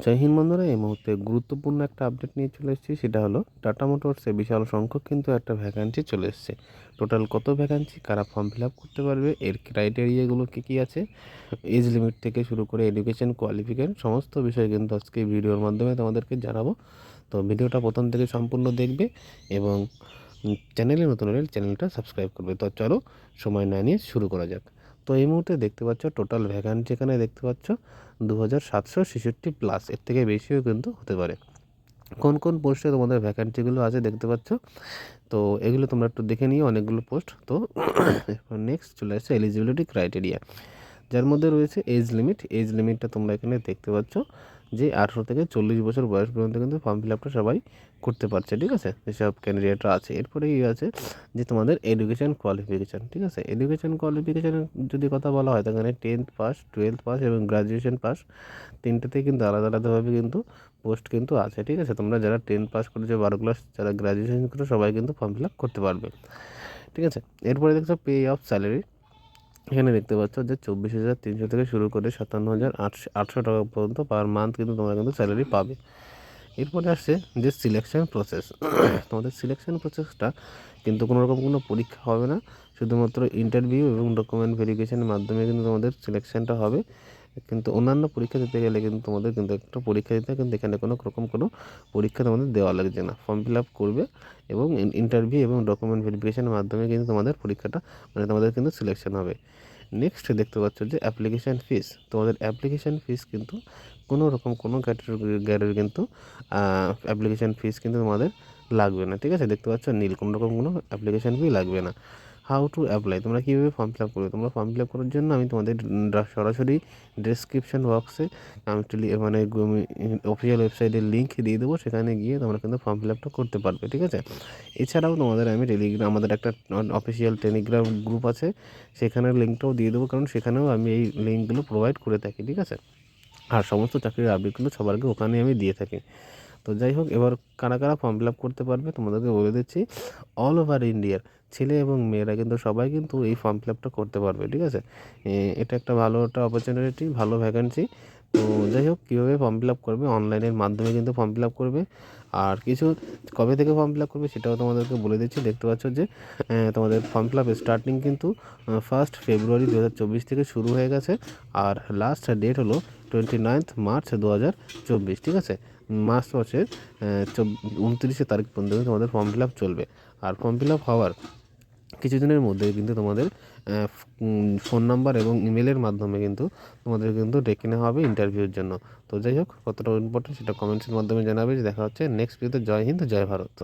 জয় হিন্দ বন্ধুরা, এই মুহূর্তে গুরুত্বপূর্ণ একটা আপডেট নিয়ে চলে এসেছি, সেটা হলো টাটা মোটরসে বিশাল সংখ্যক কিন্তু একটা ভ্যাকান্সি চলে এসছে। টোটাল কত ভ্যাকান্সি কারা ফর্ম ফিল আপ করতে পারবে? এর ক্রাইটেরিয়াগুলো কী কী আছে? এজ লিমিট থেকে শুরু করে এডুকেশন কোয়ালিফিকেশন সমস্ত বিষয় কিন্তু আজকে ভিডিওর মাধ্যমে তোমাদেরকে জানাব। তো ভিডিওটা প্রথম থেকে সম্পূর্ণ দেখবে এবং চ্যানেলে নতুন হলে চ্যানেলটা সাবস্ক্রাইব করবে। তো চলো, সময় না নিয়ে শুরু করা যাক। তো এই মুহূর্তে দেখতে পাচ্ছ টোটাল ভ্যাকান্সি এখানে দেখতে পাচ্ছ দু হাজার সাতশো ছেষট্টি প্লাস এর থেকে বেশিও কিন্তু হতে পারে। কোন কোন পোস্টে তোমাদের ভ্যাকান্সিগুলো আছে দেখতে পাচ্ছ? তো এগুলো তোমরা একটু দেখে নিও, অনেকগুলো পোস্ট তো এরপর নেক্সট চলে আসছে এলিজিবিলিটি ক্রাইটেরিয়া যার মধ্যে রয়েছে এজ লিমিট এজ লিমিটটা তোমরা এখানে দেখতে পাচ্ছ। যে আঠেরো থেকে চল্লিশ বছর বয়স পর্যন্ত কিন্তু ফর্ম ফিল আপটা সবাই করতে পারছে, ঠিক আছে? যেসব ক্যান্ডিডেটরা আছে। এরপরে কী আছে যে তোমাদের এডুকেশান কোয়ালিফিকেশান ঠিক আছে? এডুকেশান কোয়ালিফিকেশানের যদি কথা বলা হয়, তাহলে টেন্থ পাস টুয়েলথ পাস এবং গ্রাজুয়েশন পাস তিনটেতে কিন্তু আলাদা আলাদাভাবে কিন্তু পোস্ট কিন্তু আছে, ঠিক আছে? তোমরা যারা টেন পাস করেছ, বারো ক্লাস যারা গ্রাজুয়েশন করে সবাই কিন্তু ফর্ম ফিল আপ করতে পারবে, ঠিক আছে? এরপরে দেখছ পে অফ স্যালারি এখানে দেখতে পাচ্ছ যে চব্বিশ হাজার তিনশো থেকে শুরু করে সাতান্ন হাজার আটশো আটশো টাকা পর্যন্ত পার মান্থ কিন্তু তোমরা কিন্তু স্যালারি পাবে। এরপরে আসছে যে সিলেকশন প্রসেস তোমাদের সিলেকশন প্রসেসটা কিন্তু কোনো রকম কোনো পরীক্ষা হবে না। শুধুমাত্র ইন্টারভিউ এবং ডকুমেন্ট ভেরিফিকেশনের মাধ্যমে কিন্তু তোমাদের সিলেকশানটা হবে। কিন্তু অন্যান্য পরীক্ষা দিতে গেলে কিন্তু তোমাদের কিন্তু একটা পরীক্ষা দিতে কিন্তু এখানে কোনো রকম কোনো পরীক্ষা তোমাদের দেওয়া লাগছে না। ফর্ম ফিল আপ করবে এবং ইন্টারভিউ এবং ডকুমেন্ট ভেরিফিকেশনের মাধ্যমে কিন্তু তোমাদের পরীক্ষাটা মানে তোমাদের কিন্তু সিলেকশন হবে। নেক্সট দেখতে পাচ্ছ যে অ্যাপ্লিকেশান ফিস তোমাদের অ্যাপ্লিকেশান ফিস কিন্তু কোনো রকম কোনো ক্যাটাগরি কিন্তু অ্যাপ্লিকেশান ফিস কিন্তু তোমাদের লাগবে না। ঠিক আছে? দেখতে পাচ্ছ নীল কোনো রকম কোনো অ্যাপ্লিকেশান ফি লাগবে না। হাউ টু অ্যাপ্লাই তোমরা কীভাবে ফর্ম ফিল আপ করবে? তোমরা ফর্ম ফিল আপ করার জন্য আমি তোমাদের সরাসরি ডেসক্রিপশন বক্সে আমি মানে অফিসিয়াল ওয়েবসাইটের লিঙ্ক দিয়ে দেবো। সেখানে গিয়ে তোমরা কিন্তু ফর্ম ফিল আপটা করতে পারবে, ঠিক আছে? এছাড়াও তোমাদের আমি টেলিগ্রাম আমাদের একটা অফিসিয়াল টেলিগ্রাম গ্রুপ আছে। সেখানের লিঙ্কটাও দিয়ে দেবো, কারণ সেখানেও আমি এই লিঙ্কগুলো প্রোভাইড করে থাকি, ঠিক আছে? আর সমস্ত চাকরির আপডেটগুলো সবার আগে ওখানে আমি দিয়ে থাকি। তো যাই হোক, এবার কারা কারা ফর্ম ফিল আপ করতে পারবে তোমাদেরকে বলে দিচ্ছি অল ওভার ইন্ডিয়ার ছেলে এবং মেয়েরা কিন্তু সবাই কিন্তু এই ফর্ম ফিল আপটা করতে পারবে, ঠিক আছে? এটা একটা ভালো একটা অপরচুনিটি ভালো ভ্যাকেন্সি তো যাই হোক, কীভাবে ফর্ম ফিল আপ করবে? অনলাইনের মাধ্যমে কিন্তু ফর্ম ফিল আপ করবে। আর কিছু কবে থেকে ফর্ম ফিল আপ করবে সেটাও তোমাদেরকে বলে দিচ্ছি, দেখতে পাচ্ছ যে তোমাদের ফর্ম ফিল আপ স্টার্টিং কিন্তু ফার্স্ট ফেব্রুয়ারি দু হাজার চব্বিশ থেকে শুরু হয়ে গেছে। আর লাস্ট ডেট হলো টোয়েন্টি নাইনথ মার্চ দু হাজার চব্বিশ, ঠিক আছে? মার্চ মাসের উনত্রিশে তারিখ পর্যন্ত তোমাদের ফর্ম ফিল আপ চলবে। আর ফর্ম ফিল আপ হওয়ার কিছুদিনের মধ্যে কিন্তু তোমাদের ফোন নাম্বার এবং ইমেলের মাধ্যমে কিন্তু তোমাদের কিন্তু ডেকে নেওয়া হবে ইন্টারভিউর জন্য। তো যাই হোক, কতটা ইম্পর্টেন্ট সেটা কমেন্টসের মাধ্যমে জানাবে। যে দেখা হচ্ছে নেক্সট ভিডিওতে জয় হিন্দ, জয় ভারত।